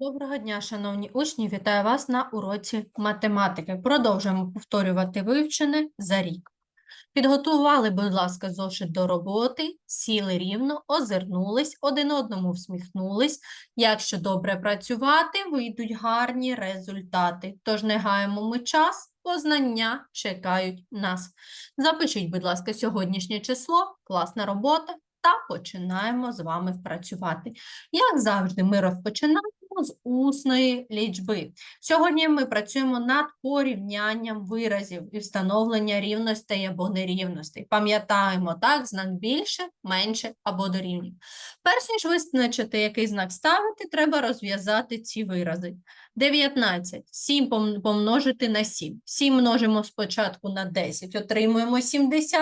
Доброго дня, шановні учні! Вітаю вас на уроці математики. Продовжуємо повторювати вивчене за рік. Підготували, будь ласка, зошит до роботи, сіли рівно, озирнулись, один одному всміхнулись. Якщо добре працювати, вийдуть гарні результати. Тож не гаємо ми час, познання чекають нас. Запишіть, будь ласка, сьогоднішнє число, класна робота, та починаємо з вами працювати. Як завжди, ми розпочинаємо з усної лічби. Сьогодні ми працюємо над порівнянням виразів і встановлення рівностей або нерівностей. Пам'ятаємо, так, знак більше, менше або дорівнює. Перш ніж визначити, який знак ставити, треба розв'язати ці вирази. 19. 7 помножити на 7. 7 множимо спочатку на 10, отримуємо 70.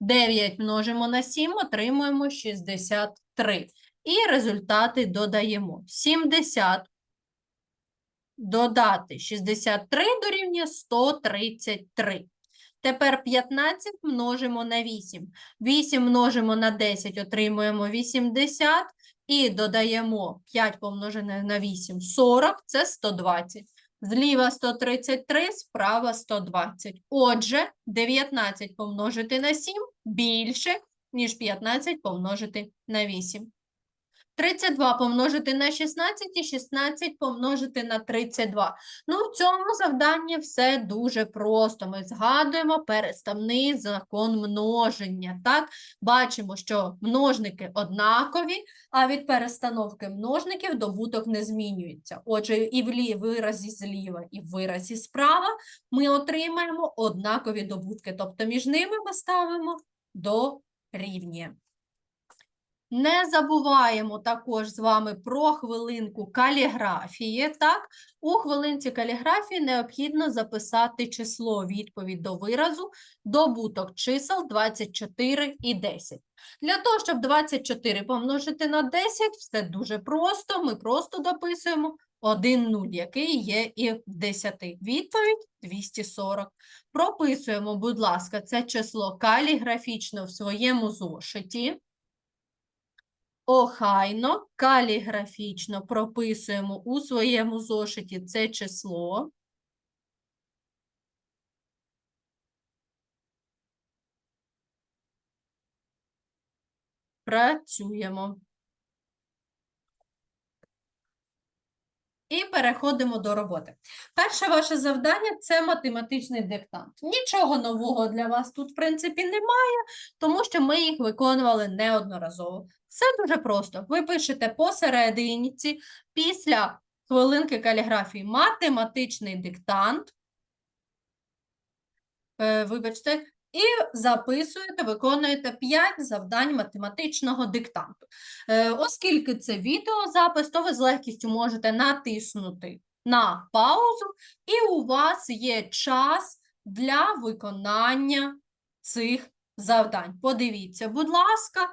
9 множимо на 7, отримуємо 63. І результати додаємо. 70 додати 63 дорівнює 133. Тепер 15 множимо на 8. 8 множимо на 10, отримуємо 80. І додаємо 5 помножене на 8, 40, це 120. Зліва 133, справа 120. Отже, 19 помножити на 7 більше, ніж 15 помножити на 8. 32 помножити на 16 і 16 помножити на 32. Ну, в цьому завданні все дуже просто. Ми згадуємо переставний закон множення. Так, бачимо, що множники однакові, а від перестановки множників добуток не змінюється. Отже, і в виразі зліва, і в виразі справа ми отримаємо однакові добутки. Тобто між ними ми ставимо до рівня. Не забуваємо також з вами про хвилинку каліграфії. Так, у хвилинці каліграфії необхідно записати число відповідь до виразу, добуток чисел 24 і 10. Для того, щоб 24 помножити на 10, все дуже просто. Ми просто дописуємо 1 нуль, який є і в 10. Відповідь 240. Прописуємо, будь ласка, це число каліграфічно в своєму зошиті. Охайно, каліграфічно прописуємо у своєму зошиті це число. Працюємо. І переходимо до роботи. Перше ваше завдання це математичний диктант. Нічого нового для вас тут, в принципі, немає, тому що ми їх виконували неодноразово. Все дуже просто. Ви пишете посерединці після хвилинки каліграфії математичний диктант. Е, Вибачте, і записуєте, виконуєте 5 завдань математичного диктанту. Е, Оскільки це відеозапис, то ви з легкістю можете натиснути на паузу, і у вас є час для виконання цих завдань. Подивіться, будь ласка,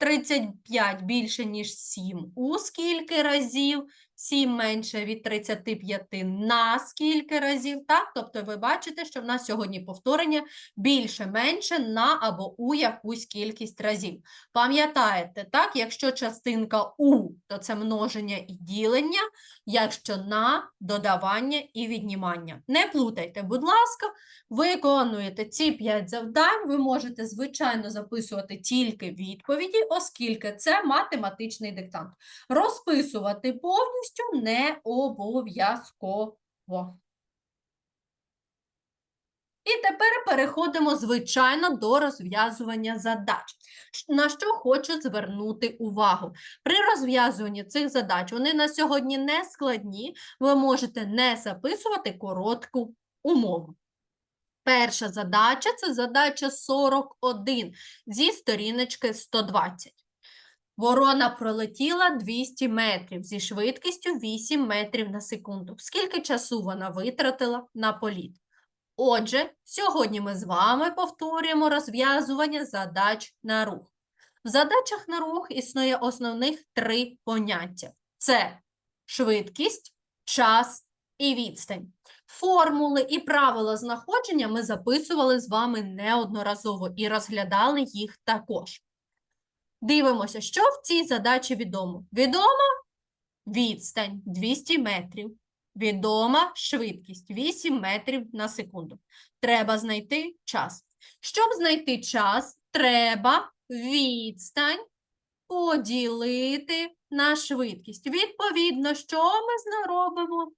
35 більше, ніж 7 у скільки разів, 7 менше від 35 на скільки разів, так? Тобто ви бачите, що в нас сьогодні повторення більше-менше на або у якусь кількість разів. Пам'ятаєте, так, якщо частинка у, то це множення і ділення, якщо на додавання і віднімання. Не плутайте, будь ласка, виконуєте ці 5 завдань, ви можете, звичайно, записувати тільки відповіді, оскільки це математичний диктант. Розписувати повністю не обов'язково. І тепер переходимо, звичайно, до розв'язування задач. На що хочу звернути увагу. При розв'язуванні цих задач вони на сьогодні не складні, ви можете не записувати коротку умову. Перша задача це задача 41 зі сторіночки 120. Ворона пролетіла 200 метрів зі швидкістю 8 метрів на секунду. Скільки часу вона витратила на політ? Отже, сьогодні ми з вами повторюємо розв'язування задач на рух. В задачах на рух існує основних три поняття: це швидкість, час і відстань. Формули і правила знаходження ми записували з вами неодноразово і розглядали їх також. Дивимося, що в цій задачі відомо. Відомо відстань 200 метрів, відома швидкість 8 метрів на секунду. Треба знайти час. Щоб знайти час, треба відстань поділити на швидкість. Відповідно, що ми зна- робимо?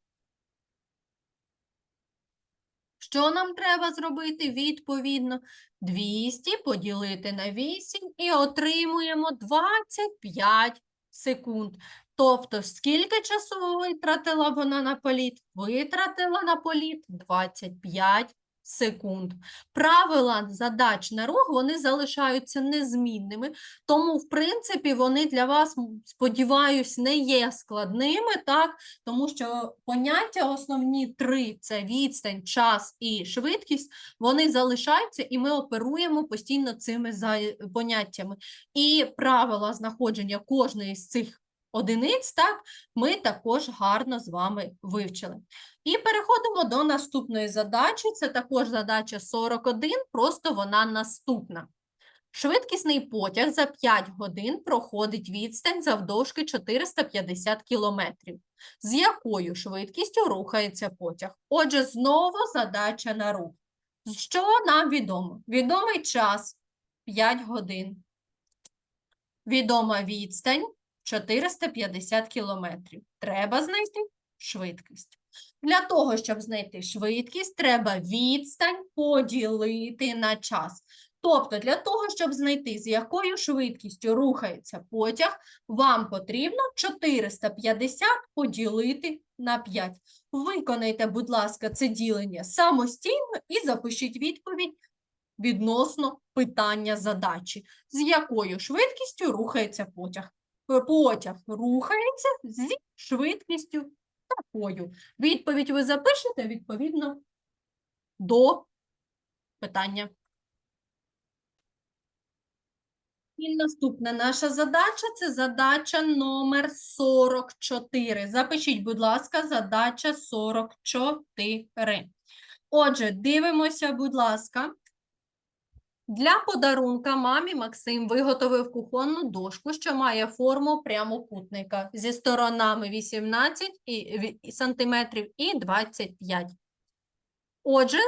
Що нам треба зробити? Відповідно, 200 поділити на 8 і отримуємо 25 секунд. Тобто, скільки часу витратила вона на політ? Витратила на політ 25 секунд. Правила задач на рух, вони залишаються незмінними, тому, в принципі, вони для вас, сподіваюсь, не є складними, так? Тому що поняття основні три це відстань, час і швидкість, вони залишаються, і ми оперуємо постійно цими поняттями. І правила знаходження кожної з цих одиниць, так, ми також гарно з вами вивчили. І переходимо до наступної задачі. Це також задача 41, просто вона наступна. Швидкісний потяг за 5 годин проходить відстань завдовжки 450 кілометрів. З якою швидкістю рухається потяг? Отже, знову задача на рух. Що нам відомо? Відомий час 5 годин. Відома відстань 450 кілометрів. Треба знайти швидкість. Для того, щоб знайти швидкість, треба відстань поділити на час. Тобто, для того, щоб знайти, з якою швидкістю рухається потяг, вам потрібно 450 поділити на 5. Виконайте, будь ласка, це ділення самостійно і запишіть відповідь відносно питання задачі. З якою швидкістю рухається потяг? Е, Потяг рухається зі швидкістю такою. Відповідь ви запишете відповідно до питання. І наступна наша задача це задача номер 44. Запишіть, будь ласка, задача 44. Отже, дивимося, будь ласка. Для подарунка мамі Максим виготовив кухонну дошку, що має форму прямокутника зі сторонами 18 і, ві- і сантиметрів і 25. Отже,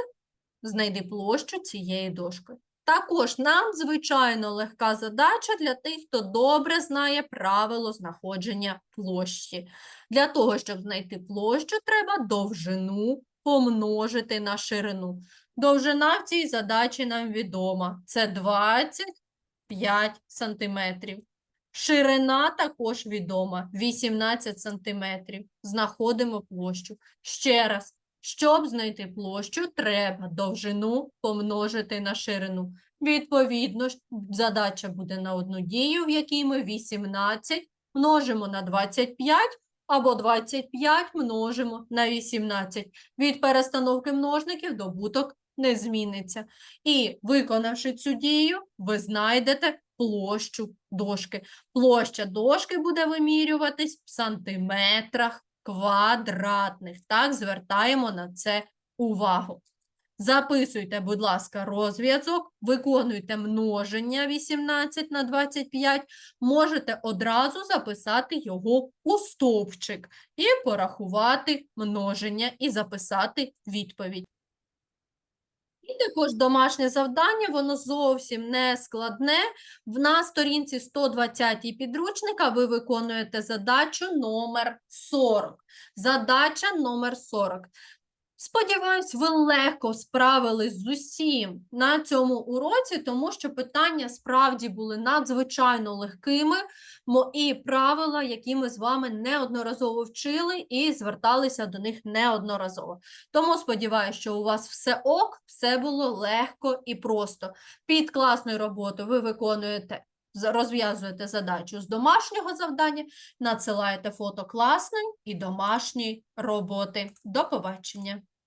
знайди площу цієї дошки. Також надзвичайно легка задача для тих, хто добре знає правило знаходження площі. Для того, щоб знайти площу, треба довжину помножити на ширину. Довжина в цій задачі нам відома. Це 25 сантиметрів. Ширина також відома 18 сантиметрів. Знаходимо площу. Ще раз, щоб знайти площу, треба довжину помножити на ширину. Відповідно, задача буде на одну дію, в якій ми 18 множимо на 25 або 25 множимо на 18. Від перестановки множників добуток не зміниться. І виконавши цю дію, ви знайдете площу дошки. Площа дошки буде вимірюватись в сантиметрах квадратних. Так, звертаємо на це увагу. Записуйте, будь ласка, розв'язок, виконуйте множення 18 на 25, можете одразу записати його у стовпчик і порахувати множення і записати відповідь. І також домашнє завдання, воно зовсім не складне. На сторінці 120 підручника ви виконуєте задачу номер 40. Задача номер 40. Сподіваюсь, ви легко справились з усім на цьому уроці, тому що питання справді були надзвичайно легкими, мо- і правила, які ми з вами неодноразово вчили і зверталися до них неодноразово. Тому сподіваюся, що у вас все ок, все було легко і просто. Під класною роботою ви виконуєте, розв'язуєте задачу з домашнього завдання, надсилаєте фото класної і домашньої роботи. До побачення!